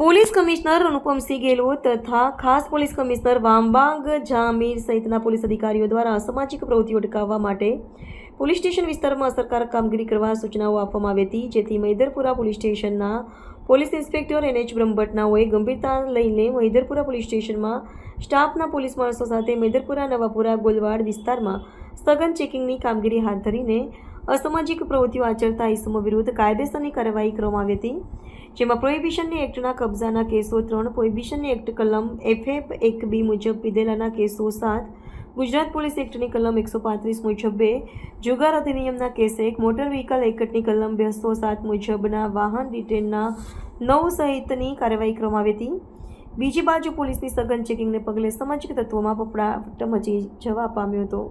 Police commissioner Anupamsinh Gehlot તથા ખાસ police commissioner વામબાંગ Jamir સહિતના પોલીસ અધિકારીઓ દ્વારા અસામાજિક પ્રવૃત્તિઓ અટકાવવા માટે પોલીસ સ્ટેશન વિસ્તારમાં અસરકારક કામગીરી કરવા સૂચનાઓ આપવામાં આવી હતી, જેથી મૈદરપુરા પોલીસ સ્ટેશનના પોલીસ ઇન્સ્પેક્ટર એન એચ બ્રહ્મભટ્ટનાઓએ ગંભીરતા લઈને મૈદરપુરા પોલીસ સ્ટેશનમાં સ્ટાફના પોલીસ માણસો સાથે મૈદરપુરા નવાપુરા, ગોલવાડ વિસ્તારમાં સઘન ચેકિંગની કામગીરી હાથ ધરીને અસામાજિક પ્રવૃત્તિઓ આચરતા ઇસમો વિરુદ્ધ કાયદેસરની કાર્યવાહી કરવામાં આવી હતી, જેમાં પ્રોહિબિશનની એક્ટના કબજાના કેસો ત્રણ, પ્રોહિબિશનની એક્ટ કલમ એફએફ એક બી મુજબ પીધેલાના કેસો સાત, ગુજરાત પોલીસ એક્ટની કલમ એકસો પાંત્રીસ મુજબ બે, જુગાર અધિનિયમના કેસ એક, મોટર વ્હીકલ એક્ટની કલમ બેસો સાત મુજબના વાહન ડિટેનના નવ સહિતની કાર્યવાહી કરવામાં આવી હતી. બીજી બાજુ પોલીસની સઘન ચેકિંગને પગલે સામાજિક તત્વોમાં ફફડાટ મચી જવા પામ્યો હતો.